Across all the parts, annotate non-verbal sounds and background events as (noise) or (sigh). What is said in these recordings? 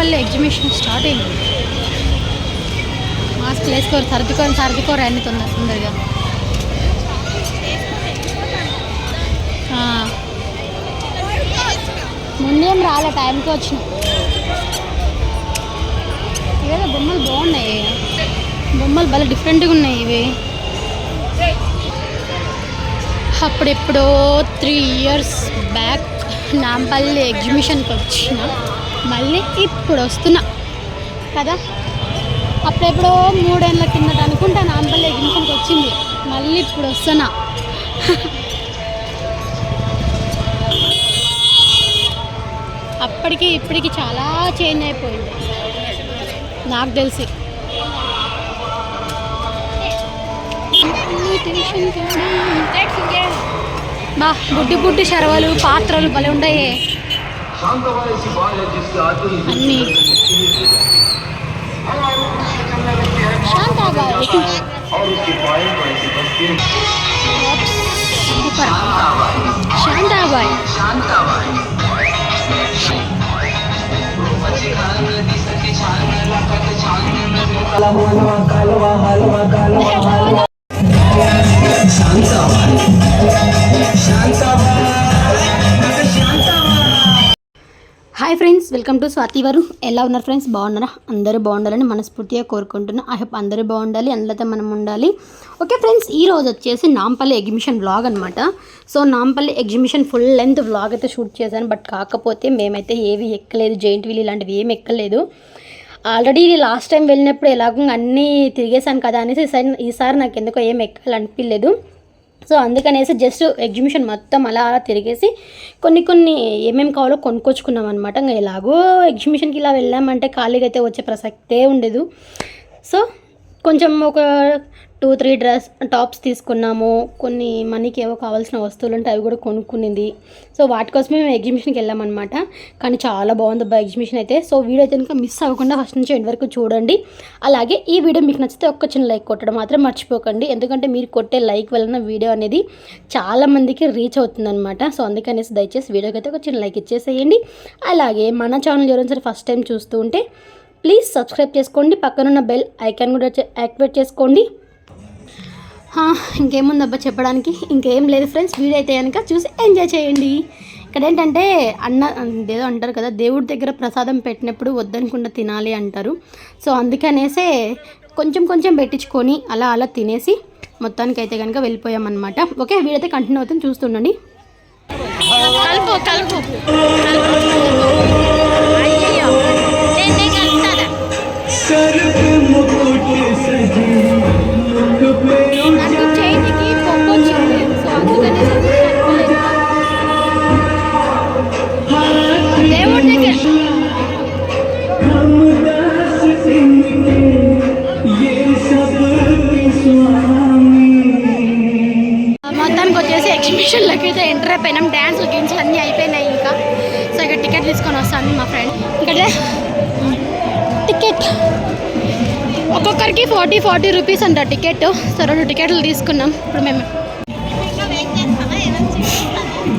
పల్లె exhibition start అయింది. Mask వేసుకోరు సర్దుకొని సర్దుకోరు అన్ని తొందర తొందరగా. ముందేం రాలే టైంకి వచ్చిన. ఇవేదో బొమ్మలు బాగున్నాయి. బొమ్మలు భలే డిఫరెంట్గా ఉన్నాయి ఇవి. అప్పుడెప్పుడో త్రీ ఇయర్స్ బ్యాక్ నాంపల్లి ఎగ్జిబిషన్కి వచ్చిన. మళ్ళీ ఇప్పుడు వస్తున్నా. కదా? అప్పుడెప్పుడో మూడేళ్ళ కిందట అనుకుంటా నాంపల్లి ఎగ్జిబిషన్కి వచ్చింది. మళ్ళీ ఇప్పుడు వస్తున్నా. అప్పటికి ఇప్పటికి చాలా చేంజ్ అయిపోయింది. నాకు తెలిసి. బా బుడ్డి బుడ్డి శరవలు పాత్రలు భలే ఉంటాయి शांतवा शांता बात है जिसके आते ही शांत आ गए और उसके पाए को ऐसे बसते शांत आवाज़ शांत आवाज़ हलवा शांत शांत hi friends welcome to Swathi వారు ఎలా ఉన్నారు ఫ్రెండ్స్ బాగున్నారా? అందరూ బాగుండాలని మనస్ఫూర్తిగా కోరుకుంటున్నా. ఐ హోప్ అందరూ బాగుండాలి అందులో మనం ఉండాలి. ఓకే ఫ్రెండ్స్ ఈ రోజు వచ్చేసి నాంపల్లి ఎగ్జిబిషన్ వ్లాగ్ అనమాట so Nampally exhibition full length vlog అయితే షూట్ చేశాను. బట్ కాకపోతే మేమైతే ఏవి ఎక్కలేదు. జైంట్ వీల్ ఇలాంటివి ఏమి ఎక్కలేదు. ఆల్రెడీ లాస్ట్ టైం వెళ్ళినప్పుడు ఎలాగో అన్నీ తిరిగేశాను కదా అనేసి ఈసారి ఈసారి నాకు ఎందుకో ఏం ఎక్కాలనిపించలేదు సో అందుకనేసి జస్ట్ ఎగ్జిబిషన్ మొత్తం అలా అలా తిరిగేసి కొన్ని కొన్ని ఏమేమి కావాలో కొనుక్కొచ్చుకున్నాం అనమాట ఇంకా ఎలాగో ఎగ్జిబిషన్కి ఇలా వెళ్ళామంటే ఖాళీగా అయితే వచ్చే ప్రసక్తే ఉండదు. సో కొంచెం ఒక టూ త్రీ డ్రెస్ టాప్స్ తీసుకున్నాము. కొన్ని మనీకి ఏవో కావాల్సిన వస్తువులు ఉంటే అవి కూడా కొనుక్కునింది. సో వాటి కోసమే మేము ఎగ్జిబిషన్కి వెళ్ళామన్నమాట. కానీ చాలా బాగుంది అబ్బా ఎగ్జిబిషన్ అయితే. సో వీడియో అయితే కనుక మిస్ అవ్వకుండా ఫస్ట్ నుంచి ఎండ్ వరకు చూడండి. అలాగే ఈ వీడియో మీకు నచ్చితే ఒక్క చిన్న లైక్ కొట్టడం మాత్రం మర్చిపోకండి. ఎందుకంటే మీరు కొట్టే లైక్ వలన వీడియో అనేది చాలామందికి రీచ్ అవుతుందన్నమాట. సో అందుకనేసి దయచేసి వీడియోకి అయితే ఒక చిన్న లైక్ ఇచ్చేసేయండి. అలాగే మన ఛానల్ ఎవరైనా సరే ఫస్ట్ టైం చూస్తూ ఉంటే ప్లీజ్ సబ్స్క్రైబ్ చేసుకోండి. పక్కనున్న బెల్ ఐకాన్ కూడా యాక్టివేట్ చేసుకోండి. ఇంకేముందబ్బా చెప్పడానికి? ఇంకేం లేదు ఫ్రెండ్స్ వీడియో అయితే కనుక చూసి ఎంజాయ్ చేయండి. ఇక్కడ ఏంటంటే అన్న ఏదో అంటారు కదా దేవుడి దగ్గర ప్రసాదం పెట్టినప్పుడు వద్దనుకుండా తినాలి అంటారు. సో అందుకనేసే కొంచెం కొంచెం పెట్టించుకొని అలా అలా తినేసి మొత్తానికి అయితే కనుక వెళ్ళిపోయామన్నమాట. ఓకే వీడైతే కంటిన్యూ అవుతుంది చూస్తుండండి. కలుపు కలుపు. అయిపోయినాం డ్యాన్స్లు గేమ్స్ అన్నీ అయిపోయినాయి ఇంకా సో ఇక్కడ టికెట్ తీసుకొని వస్తాను మా ఫ్రెండ్ ఇక్కడ టికెట్ ఒక్కొక్కరికి ఫార్టీ ఫార్టీ రూపీస్ అంట టికెట్ సో రెండు టికెట్లు తీసుకున్నాం ఇప్పుడు మేము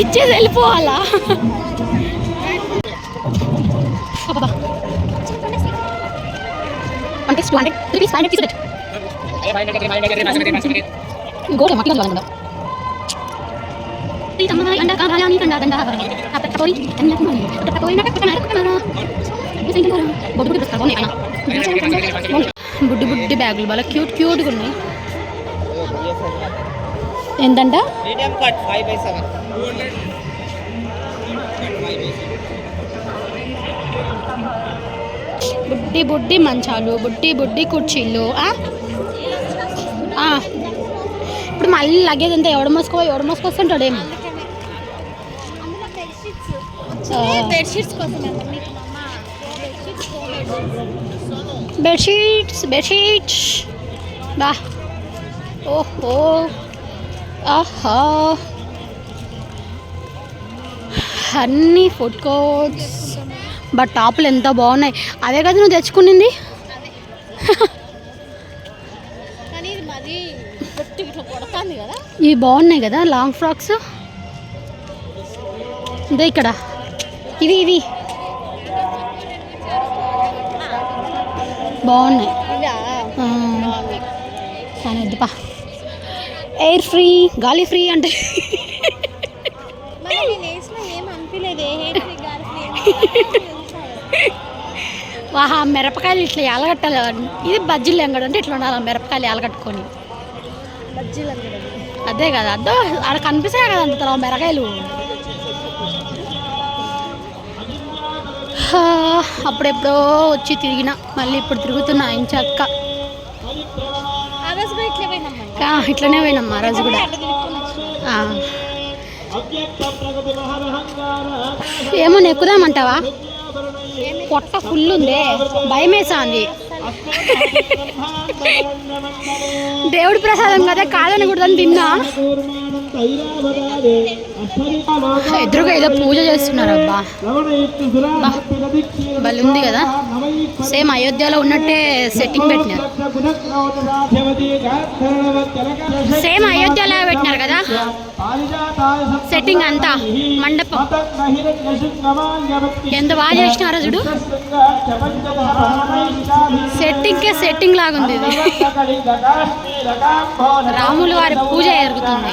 ఇచ్చేసి వెళ్ళిపోవాలా. అంటే two hundred rupees five hundred తీసుకెట్ గోడ మట్టి బుడ్డి బుడ్డి బ్యాగులు బాగా క్యూట్ క్యూట్గా ఉన్నాయి. ఎంతంట మీడియం బుడ్డి బుడ్డి మంచాలు బుడ్డి బుడ్డి కుర్చీలు ఆ? ఆ. ఇప్పుడు మళ్ళీ లగేజ్ అంతా ఎవడ మోసుకో ఎవడ మోసుకొస్తుంటాడు ఏం బెడ్షీట్స్ బెడ్షీట్స్ బెడ్షీట్స్ బా. ఓహో. ఆహా. అన్ని ఫుడ్ కోర్ట్స్ బట్ టాపులు ఎంత బాగున్నాయి. అవే కదా నువ్వు తెచ్చుకునింది? ఇవి బాగున్నాయి కదా లాంగ్ ఫ్రాక్స్ ఇదే ఇక్కడ. ఇవి ఇవి బాగున్నాయి. కానీ వద్దుపా. ఎయిర్ ఫ్రీ గాలి ఫ్రీ అంటే. (laughs) వాహా మిరపకాయలు ఇట్లా ఎలగట్టాలి ఇది బజ్జీలు ఎంగడు అంటే ఇట్లా ఉండాలి మిరపకాయలు ఎలగట్టుకొని అదే కదా. అదో ఆడ కనిపిస్తాయి కదా అంత మిరకాయలు. అప్పుడెప్పుడో వచ్చి తిరిగిన మళ్ళీ ఇప్పుడు తిరుగుతున్నా ఆయన చక్క ఆ రోజు కూడా ఇట్లే పోయినమ్మా. కా, ఇట్లనే పోయినాం ఆ రోజు కూడా. ఏమన్నా ఎక్కుదామంటావా పొట్ట ఫుల్ ఉందే భయం వేసాంది దేవుడి ప్రసాదం కదా కాదని కూడా తిన్నా. ఎదురుగా ఏదో పూజ చేస్తున్నారు అబ్బా బలుంది ఉంది కదా. సేమ్ అయోధ్యలో ఉన్నట్టే సెట్టింగ్ పెట్టినారు. సేమ్ అయోధ్యలో పెట్టినారు కదా. సెట్టింగ్ అంతా మండపం. ఎంత బాగా చేసినారో చూడు. సెట్టింగ్ సెట్టింగ్ లాగుంది ఇది. రాములు వారి పూజ జరుగుతుంది.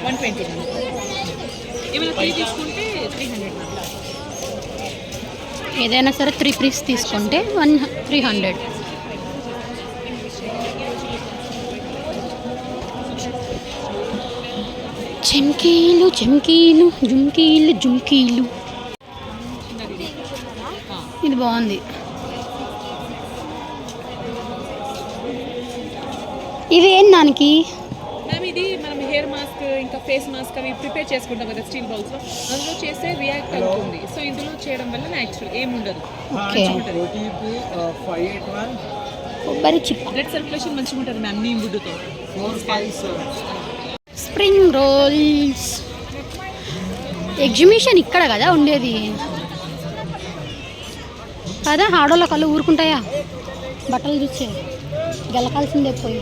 వన్ ట్వంటీ ఏమైనా త్రీ తీసుకుంటే త్రీ హండ్రెడ్ ఏదైనా సరే త్రీ పీస్ తీసుకుంటే వన్ త్రీ హండ్రెడ్ చెమ్కీలు చెమ్కీలు జుమ్కీలు జుమ్కీలు. ఇది బాగుంది. ఇవి ఏం దానికి? మ్యామ్ ఇది మనం హెయిర్ మాస్క్ ఇంకా ఫేస్ మాస్క్ అవి ప్రిపేర్ చేసుకుంటాం కదా స్టీల్ బౌల్స్లో. అందులో చేస్తే రియాక్ట్ అవుతుంది. సో ఇందులో చేయడం వల్ల న్యాచురల్ ఏముండదు వన్ కొబ్బరి చిప్ప. బ్లడ్ సర్క్యులేషన్ మంచిగా ఉంటుంది మ్యామ్ నీ వుడ్తో four five seven spring rolls exhibition ఇక్కడ కదా ఉండేది. కదా ఆడోళ్ళ కళ్ళు ఊరుకుంటాయా? బట్టలు చూసే గెలకాల్సిందే పోయి.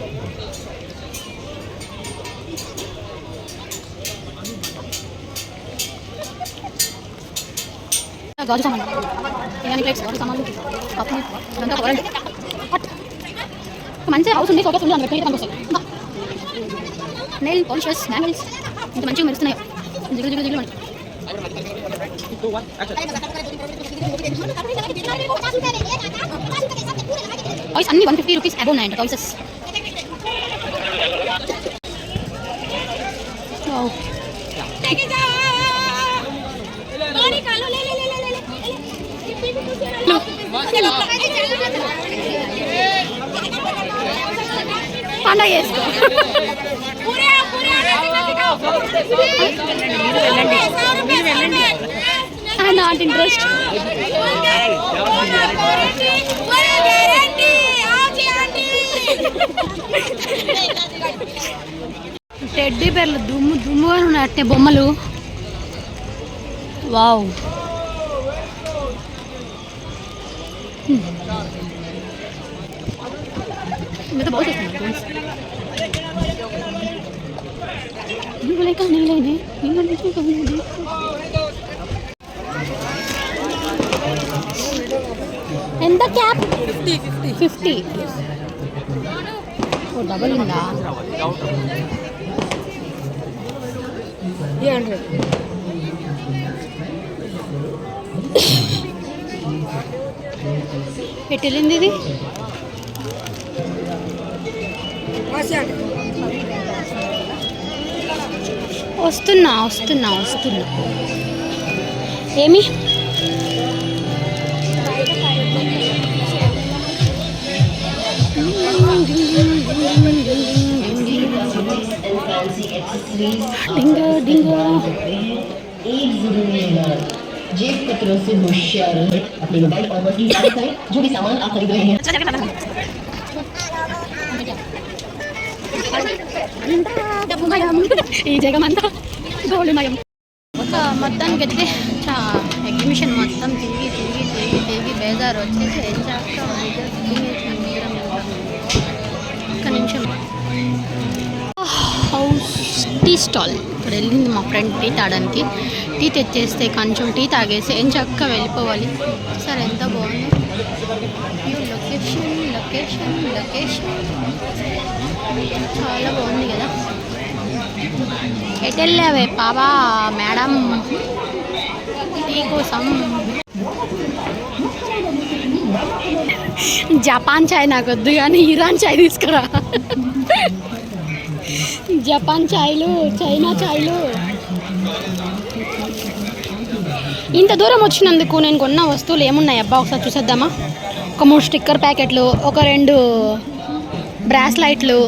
గాజు సామాన్ బిర్యానీ ప్లేట్స్ గాజు సామాన్లు కప్పులు ఇదంతా కూరండి మంచి హౌస్ ఉంది ఫోకస్ ఉంది అందరికీ పెట్టి వస్తాయి. నెయిల్ పాలిషెస్ నాగిల్స్ ఇంత మంచిగా మెరుస్తున్నాయి. జిగులు జిగులు జిగులు అని టాయ్స్ అన్ని one fifty rupees above nine టాయ్సెస్ పండగ చేసుకో నాట్ ఇంట్రెస్ట్ టెడ్డీ బేర్లు దుమ్ము దుమ్ముగా ఉన్నాయి అట్టే బొమ్మలు. వావ్. మీద పోసేస్తాను నీళ్ళే కానీ లేదు నీళ్ళు కానీ ఎంత క్యాప్ ఫిఫ్టీ ఫిఫ్టీ ఓ డబల్ ఉందా ఎటు వెళ్ళింది ఇది వస్తున్నా వస్తున్నా వస్తున్నా ఏమి డింగో డింగో जेब कतरों से होशियार अपने मोबाइल और जो भी सामान आप खरीद रहे हैं ఈ జగమంతా గోళమయం. ఒక మొత్తానికి అయితే ఎగ్జిబిషన్ మొత్తం తిరిగి తిరిగి తిరిగి తిరిగి బేజారు వచ్చేసి ఏం చేస్తాం? ఒక్క నిమిషం. House tea stall. ఇక్కడ వెళ్ళింది మా ఫ్రెండ్ టీ తాగడానికి. టీ తెచ్చేస్తే కొంచెం టీ తాగేసి ఏం చక్క వెళ్ళిపోవాలి. సరే ఎంత బాగుంది. Location location location. చాలా బాగుంది కదా. ఎటు వెళ్ళావే మేడం? టీ కోసం జపాన్ చాయ్ నాకు వద్దు కానీ ఇరాన్ చాయ్ తీసుకురా. జపాన్ చాయ్లు చైనా చాయ్లు. ఇంత దూరం వచ్చినందుకు నేను కొన్న వస్తువులు ఏమున్నాయి అబ్బా? ఒకసారి చూసేద్దామా? ఒక మూడు స్టిక్కర్ ప్యాకెట్లు ఒక రెండు బ్రాస్లైట్లు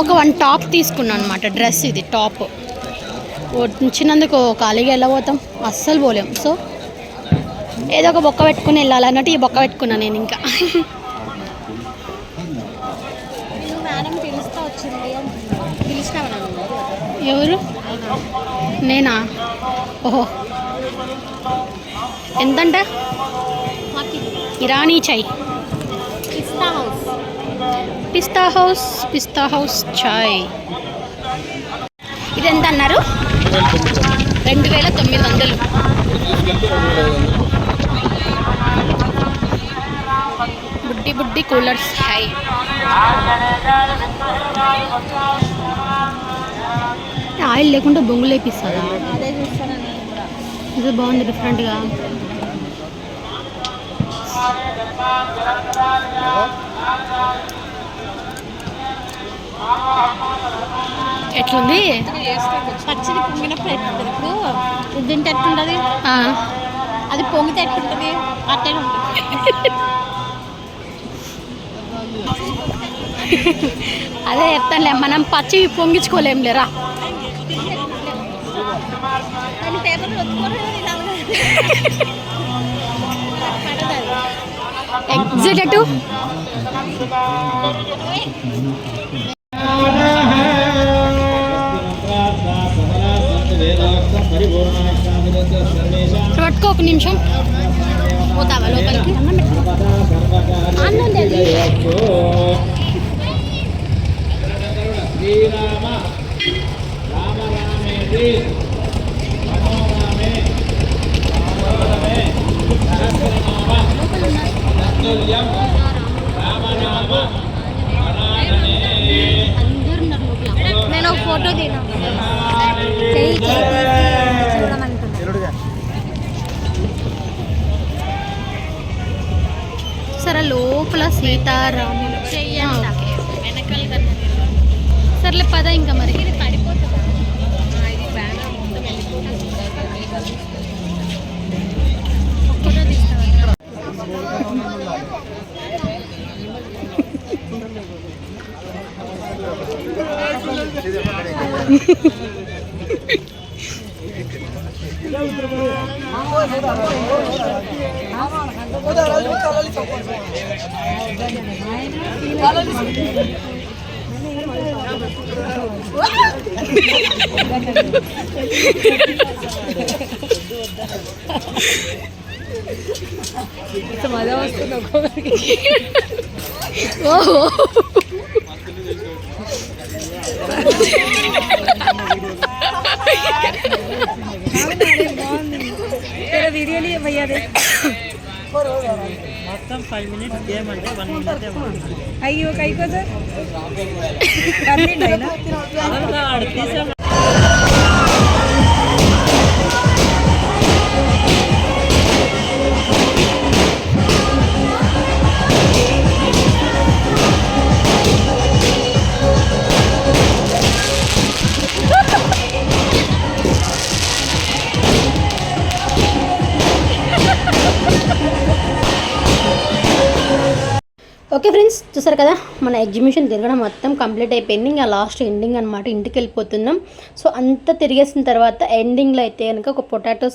ఒక వన్ టాప్ తీసుకున్నాను అనమాట డ్రెస్ ఇది టాప్. వచ్చినందుకు ఖాళీగా వెళ్ళబోతాం. అస్సలు పోలేం. సో ఏదో ఒక బొక్క పెట్టుకుని వెళ్ళాలి అన్నట్టు ఈ బొక్క పెట్టుకున్నాను నేను ఇంకా. ఎవరు? నేనా? ఓహో. ఎంతంట? ఇరానీ చాయ్. Pista house. Pista house Pista house చాయ్. ఇది ఎంత అన్నారు రెండు వేల తొమ్మిది వందలు. బుడ్డి బుడ్డి కూలర్స్ హై. ఆయిల్ లేకుండా బొంగులు వేపిస్తుందా అదే చూస్తాను నేను కూడా ఇది బాగుంది డిఫరెంట్గా ఎట్లుంది? పచ్చడి పొంగినప్పుడు ఎట్లుంటుంది? ఇప్పుడు ఇది తింటే ఎట్లుంటుంది? ఆ, అది పొంగితే ఎట్లుంటుంది? అట్టే ఉంటుంది. అదే చెప్తానులే మనం పచ్చి పొంగించుకోలేం ఎగ్జిక్యూటివ్ పట్టుకో ఒక నిమిషం. పోతావా లోపలికి? అన్నం శ్రీరామ రామ రామేతి మజా వస్తుంది ఒక్కొక్కరికి ఓహో వీడియో భయ్యా అదే మొత్తం ఫైవ్ మినిట్స్ గేమ్ అంటే వన్ మినిట్ అయ్యో కైకో సార్. చూసారు కదా మన ఎగ్జిబిషన్ తిరగడం మొత్తం కంప్లీట్ అయిపోయింది. ఇంకా లాస్ట్ ఎండింగ్ అనమాట ఇంటికి వెళ్ళిపోతున్నాం. సో అంతా తిరిగేసిన తర్వాత ఎండింగ్లో అయితే కనుక ఒక పొటాటో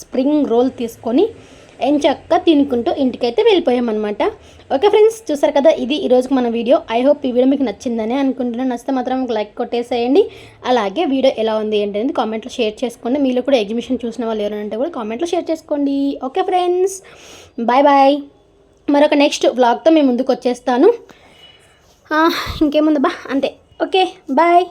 స్ప్రింగ్ రోల్ తీసుకొని ఎంచక్క తినుకుంటూ ఇంటికైతే వెళ్ళిపోయామన్నమాట ఓకే ఫ్రెండ్స్ చూసారు కదా ఇది ఈరోజు మన వీడియో. ఐ హోప్ ఈ వీడియో మీకు నచ్చిందని అనుకుంటున్నాను. నచ్చితే మాత్రం ఒక లైక్ కొట్టేసేయండి. అలాగే వీడియో ఎలా ఉంది ఏంటి అనేది కామెంట్లో షేర్ చేసుకోండి. మీలో కూడా ఎగ్జిబిషన్ చూసిన వాళ్ళు ఎవరంటే కూడా కామెంట్లో షేర్ చేసుకోండి. Okay friends bye bye. మరొక నెక్స్ట్ వ్లాగ్తో మేము ముందుకు వచ్చేస్తాను. ఇంకేముందబ్బా ఇంకేముంది? బా అంతే. Okay bye.